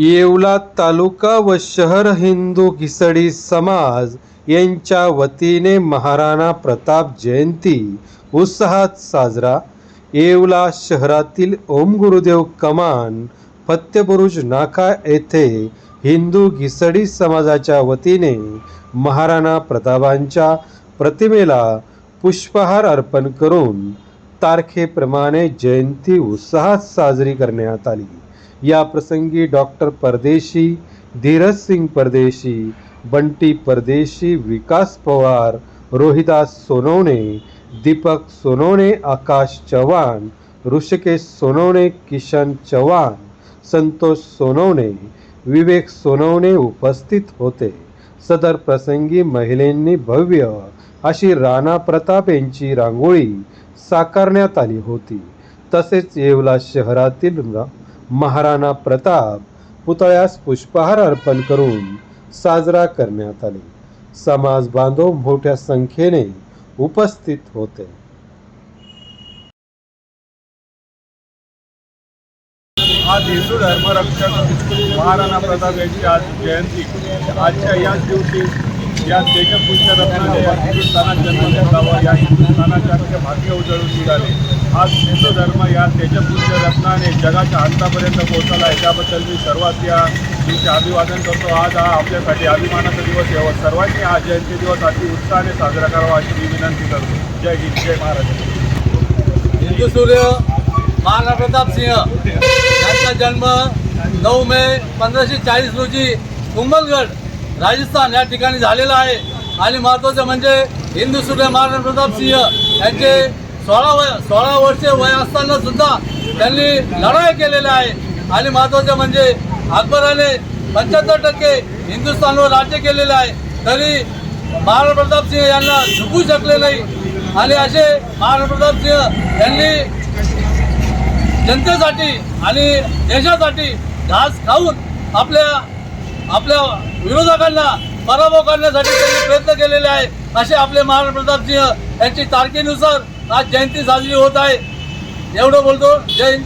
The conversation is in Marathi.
येवला तालुका व शहर हिंदू घिसडी समाज यांच्या वतीने महाराणा प्रताप जयंती उत्साहात साजरा. येवला शहरातील ओम गुरुदेव कमान फत्यपुरुष नाका येथे हिंदू घिसडी समाजाच्या वतीने महाराणा प्रतापांच्या प्रतिमेला पुष्पहार अर्पण करून तारखेप्रमाणे जयंती उत्साहात साजरी करण्यात आली. या प्रसंगी डॉक्टर परदेशी धीरज सिंग परदेशी बंटी परदेशी विकास पवार रोहिदास सोनवणे दीपक सोनवणे आकाश चव्हाण ऋषिकेश सोनवणे किशन चव्हाण संतोष सोनवणे विवेक सोनवणे उपस्थित होते. सदर प्रसंगी महिलांनी भव्य अशी राणा प्रताप यांची रांगोळी साकारण्यात आली होती. तसेच येवला शहरातील र- महाराणा प्रताप पुतळ्यास पुष्पहार अर्पण करून साजरा करण्यात आले. समाज बांधव मोठ्या संख्येने उपस्थित होते. आज हिंदू धर्मरक्षक महाराणा प्रताप यांची आज जयंती. आजच्या याच दिवशी या देशपुष्य रत्नाने हिंदुस्थानात जन्म घेतलावा या हिंदू अख्खे भाग्य उजळून निघाले. आज हिंदू धर्म या तेजपुष्य रत्नाने जगाच्या अंतापर्यंत पोहोचला. आहे त्याबद्दल मी सर्वात या दिवशी अभिवादन करतो. आज हा आपल्यासाठी अभिमानाचा दिवस यावा सर्वांनी हा जयंती दिवस अति उत्साहाने साजरा करावा अशी मी विनंती करतो. जय हिंद जय महाराष्ट्र. हिंदू सूर्य महाराणा प्रताप सिंह यांचा जन्म नऊ मे पंधराशे चाळीस रोजी कुंभलगड राजस्थान या ठिकाणी झालेला आहे. आणि महत्त्वाचं म्हणजे हिंदू सूर्य महाराणा प्रताप सिंह यांचे सोळा वय सोळा वर्षे वय असताना सुद्धा त्यांनी लढाई केलेल्या आहे. आणि महत्त्वाचं म्हणजे अकबराने पंच्याहत्तर टक्के हिंदुस्थानवर राज्य केलेलं आहे. तरी महाराणा प्रताप सिंह यांना झुकू शकले नाही. आणि असे महाराणा प्रताप सिंह यांनी जनतेसाठी आणि देशासाठी घास खाऊन आपल्या आपल्या विरोधकांना पराभव करण्यासाठी त्यांनी प्रयत्न केलेले आहे. असे आपले महाराणा प्रताप सिंह यांची तारखेनुसार आज जयंती साजरी होत आहे. एवढं बोलतो. जय हिंद.